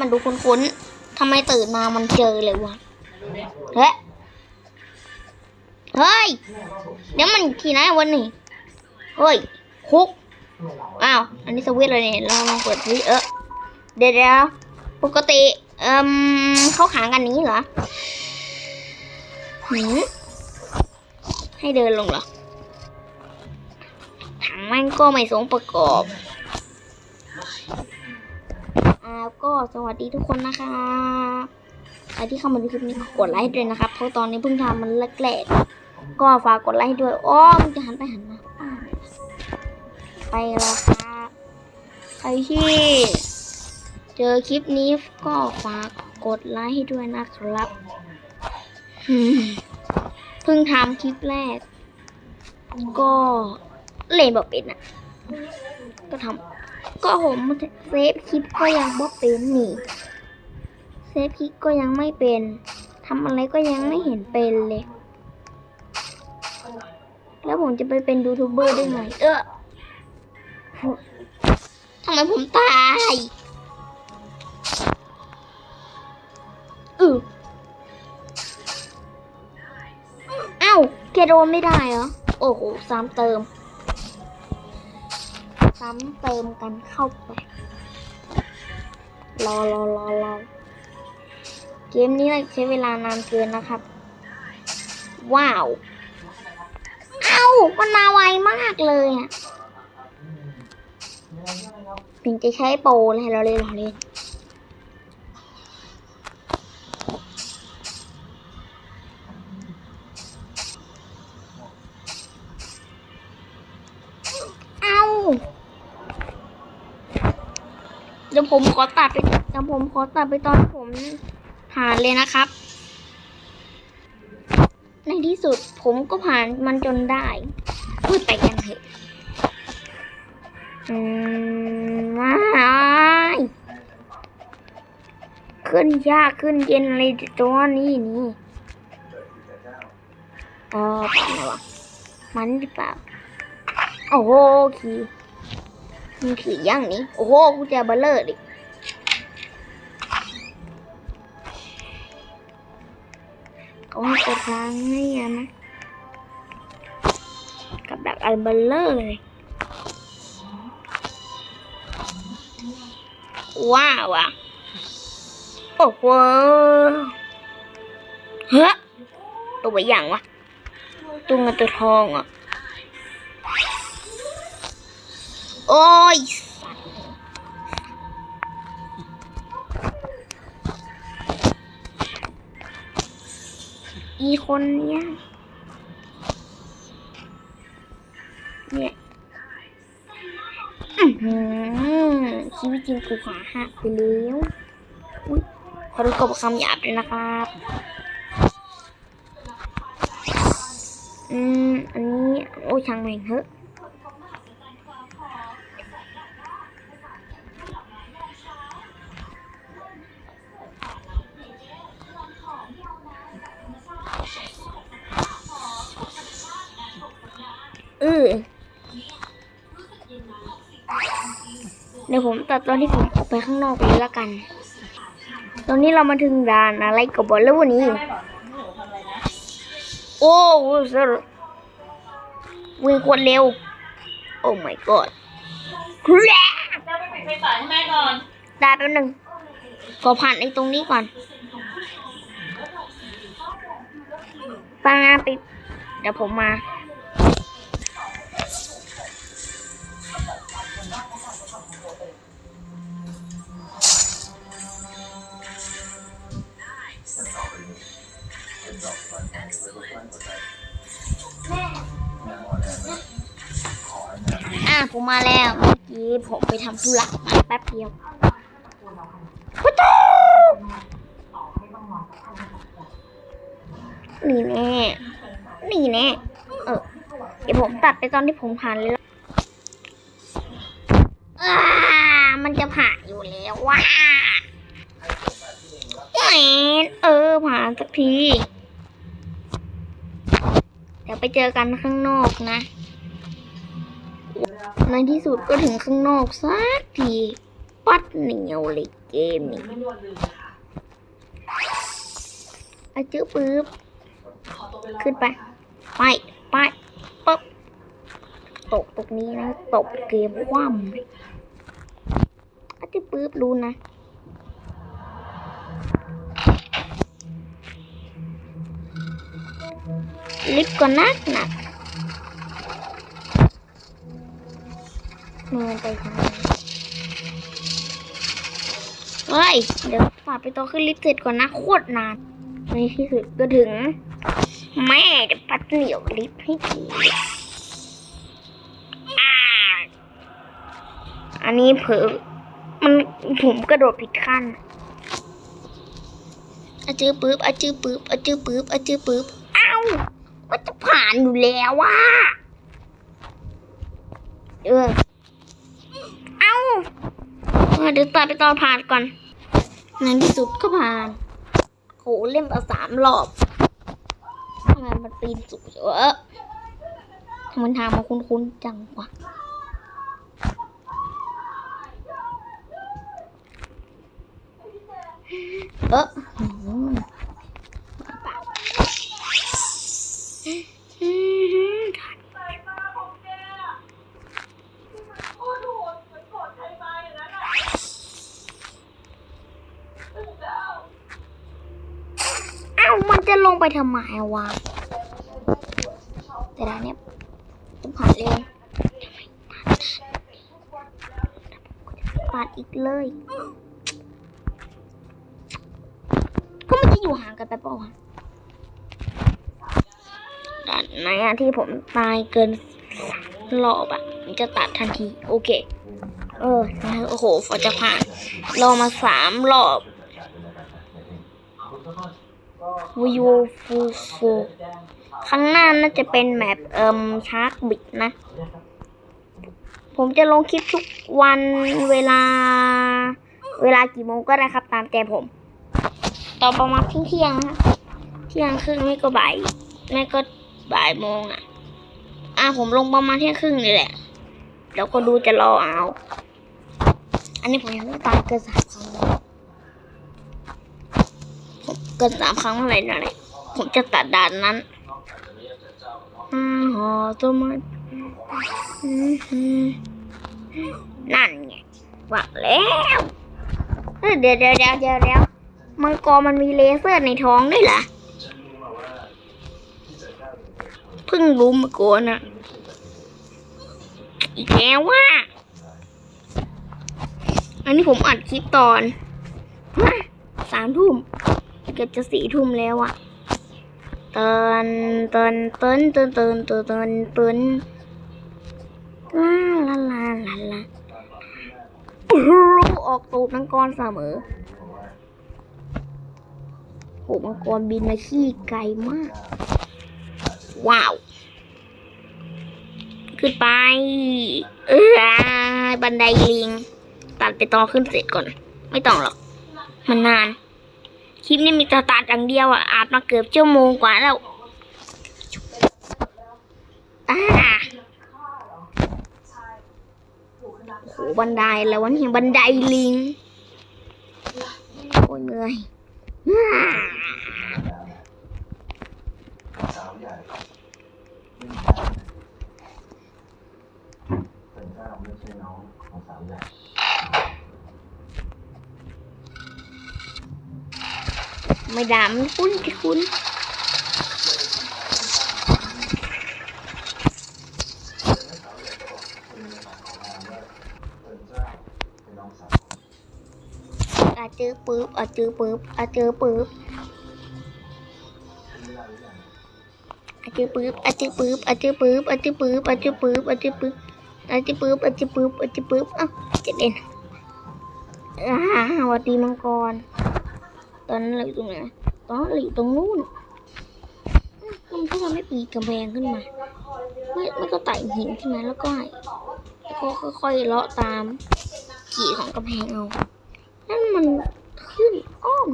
มันดูคุ้นๆทำไมตื่นมามันเจอเลยวะเฮ้ยเฮ้ย เดี๋ยวมันที่ไหนวันนี้ เฮ้ย คุก อ้าว อันนี้สวิตเลยเนี่ยเราลองเปิดสิเออเดี๋ยวปกติ เอ่มเข้าขางกันนี้เหรอหืมให้เดินลงเหรอถังมันก็ไม่สมประกอบ ก็สวัสดีทุกคนนะคะใครที่เข้ามาดูคลิปนี้กดไลค์ด้วยนะครับเพราะตอนนี้เพิ่งทำมันแรกๆก็ฝากกดไลค์ด้วยอ้อมจะหันไปหันมาไปแล้วครับใครที่ เจอคลิปนี้ก็ฝากกดไลค์ให้ด้วยนะครับเพิ่งทำคลิปแรก ก็เล่นแบบเป็นอะ ก็ทำ ก็ผมเซฟคลิปก็ยังบ่เป็นนี่เซฟคลิปก็ยังไม่เป็นทำอะไรก็ยังไม่เห็นเป็นเลย แล้วผมจะไปเป็นยูทูบเบอร์ได้ไงเออทำไมผมตายอือเอ้าแกโดนไม่ได้เหรอ โอ้โหซ้ำเติม ซ้ำเติมกันเข้าไป รอรอรอรอเกมนี้ใช้เวลานานเกินนะครับ ว้าว เอ้ามันมาไวมากเลยอะ ถึงจะใช้โปรเลยเราเล่นเราเล่น ผมขอตัดไปเดี๋ยวผมขอตัดไปตอนผมผ่านเลยนะครับ ในที่สุดผมก็ผ่านมันจนได้ พูดไปกันเถอะอืมว้ายขึ้นยากขึ้นเย็นอะไรตัวนี้นี่เออเป็นไงวมันหรือเปล่าโอ้โหขี่ มันขี่ย่างนี้ โอ้โหกูจะเบลเลอร์ดิเขาให้กดทางให้นะ กับดักอันเบลเลอร์เลย ว้าวอะ โอ้โหเฮ้ตัวอย่างวะ ตัวเงินตัวทองอะ โอ้ยอีคนเนี้ยเนี่ยอื้อหือชีวิตจริงกูขาหักไปแล้วอุ้ยขอรู้กับคำหยาบเลยนะครับ อืม อันนี้ โอ้ช่างแม่งเถอะ เออเดี๋ยวผมตัดตอนที่ผมออกไปข้างนอกเลยละกัน ตอนนี้เรามาถึงด่านอะไรกับบอลแล้ววันนี้ โอ้โหสรวิ่งโคตรเร็ว โอ้ my god แกรเจ้าไปปิดไฟต่อให้แม่ก่อน ได้แป๊บหนึงขอผ่านไอ้ตรงนี้ก่อนฟังนะปิดเดี๋ยวผมมา อะผมมาแล้ว เมื่อกี้ผมไปทำธุระมาแป๊บเดียวพุทโธนี่แน่ นี่แน่ เออ เดี๋ยวผมตัดไปตอนที่ผมผ่านเลยอ่ามันจะผ่านอยู่แล้วว้าเออผ่านสักที ดี๋ยวไปเจอกันข้างนอกนะ ในที่สุดก็ถึงข้างนอกสักทีปัดเหนียวเลยเกมนี่อาจื้อปึ๊บ ขึ้นไป ไป ไปปึ๊บ ตกตรงนี้นะ ตกเกมคว่ำอาจื้อปึ๊บรู้นะ ลิฟต์ก็นักหนักเมือไปทางไหนเฮ้ย เดี๋ยวฝากไปต่อขึ้นลิฟต์เสร็จก่อนนะ โคตรนาน ในที่สุดก็ถึง แม่จะปัดเหนียวลิฟต์ให้ทีอ่าอันนี้เผลอมันผมกระโดดผิดขั้นอาจื้อปึ๊บอาจื้อปึ๊บอาจื้อปึ๊บอาจื้อปึ๊บเอ้า ก็จะผ่านอยู่แล้วว่ะเออ เอ้าเออเดี๋ยวตัดไปต่อผ่านก่อนในที่สุดก็ผ่านโหเล่นมาสามรอบทำไมมันปีนสูงเยอะทำไมทางมันคุ้นๆจังวะเออหืมอืม สายตาของแกอะโคตรโหดเหมือนกดใครมาอย่างนั้นอะพระเจ้า เอ้ามัน จะลงไปทำไมวะแต่ด้านเนี้ยต้องผ่านเร็วปาดอีกเลยก็มันจะอยู่ห่างกันไปเปล่าวะด้านไหนอะที่ผมตายเกินสามรอบอะมันจะตัดทันที โอเค เออ โอ้โหฝนจะผ่านรอมาสามรอบ วิวฟูฟูข้างหน้าน่าจะเป็นแมปเอิมชาร์กบิดนะ ผมจะลงคลิปทุกวันเวลา เวลากี่โมงก็ได้ครับ ตามใจผม ตอนประมาณเที่ยงนะเที่ยงครึ่งไม่ก็บ่ายไม่ก็บ่ายโมงอะ อะผมลงประมาณเที่ยงครึ่งนี่แหละแล้วก็ดูจะรอเอา อันนี้ผมยังไม่ตายเกินสามครั้ง เกินสามครั้งเมื่อไหร่นั่นแหละผมจะตัดด่านนั้นอาหอตัวมันนั่นไงว่าแล้วเดี๋ยวเดี๋ยวเดี๋ยวเดี๋ยวเดี๋ยวมังกรมันมีเลเซอร์ในท้องด้วยเหรอเพิ่งรู้มาก่อนอะอีกแล้วว่า อันนี้ผมอัดคลิปตอนสามทุ่ม กือบจะสี่ทุ่มแล้วอะเตือนเตือนเตือนเตือนเตือนเตือนเตือนเตือนลาลาลาลาลารู้ออกตูดมังกรเสมอโหมังกรบินมาขี้ไกลมาก ว้าว ขึ้นไป เออบันไดลิง ตัดไปตอขึ้นเสร็จก่อน ไม่ต้องหรอก มันนาน ลิปนี้มีต่ตัดอย่างเดียวอะอาจมาเกือบชั่วโมงกว่าแล้วอ่าโอ้โหบันไดแล้ววันนี้บันไดลิงโอ้ยเหนื่อยอ่า สาวใหญ่เป็นเจ้า ไม่ใช่น้องของสาวใหญ่ไม่ด่ามันคุ้นที่คุ้นเป็นเจ้าเป็นน้อาวอาเจอปึ๊บอาเจอปึ๊บอาเจอปึ๊บเป็นเวลาหรือยังอาเจอปึ๊บอาเจอปึ๊บอาเจอปึ๊บอาเจอปึ๊บอาเจอปึ๊บอาเจอปึ๊บอาเจอปึ๊บอาเจอปึ๊บอาเจอปึ๊บอ้าวจะเด่นอ่าสวัสดีมังกร ตอนนั้นเราอยู่ตรงไหนตอนนั้นเราอยู่ตรงนู้นมันก็ไม่ปีนกำแพงขึ้นมาไม่ไม่ก็ไต่หินขึ้นมาแล้วก็แล้วก็ค่อยๆเลาะตามขีของกำแพงเอานั่นมันขึ้นอ้อม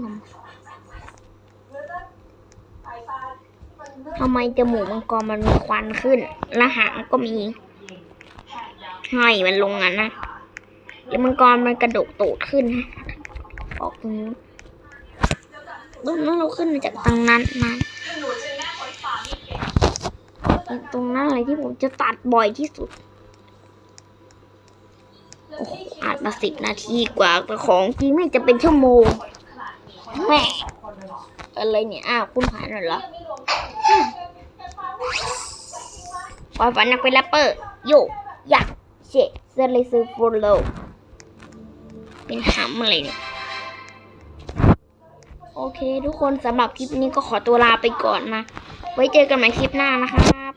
ทำไมจมูกมังกรมันมีควันขึ้น และหางก็มีห้อยมันลงงั้นนะแล้วมังกรมันกระดกตูดขึ้นนะรงนู้ รงนั้นเราขึ้นมาจากตรงนั้นมาตรงนั้นอะไรที่ผมจะตัดบ่อยที่สุดโอ้โหอัดมาสิบนาทีกว่าแต่ของจริงไม่จะเป็นชั่วโมงแม่อะไรเนี่ย อ้าว คุณผ่านหน่อยเหรอความฝันอยากเป็นแรปเปอร์ โยอยากเช็คเซเลซูโฟโลเป็นหำอะไรเนี่ย โอเค ทุกคนสำหรับคลิปนี้ก็ขอตัวลาไปก่อนนะ ไว้เจอกันใหม่คลิปหน้านะครับ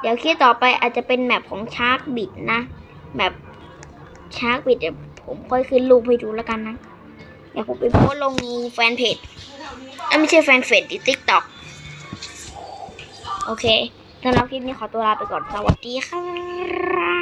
เดี๋ยวคลิปต่อไปอาจจะเป็นแมปของชาร์กบิดนะแมปชาร์กบิดเดี๋ยวผมค่อยขึ้นรูปให้ดูแล้วกันนะ เดี๋ยวผมไปโพสต์ลงแฟนเพจอ้ยไม่ใช่แฟนเพจดิติ๊กต็อกโอเคสำหรับคลิปนี้ขอตัวลาไปก่อนสวัสดีครับ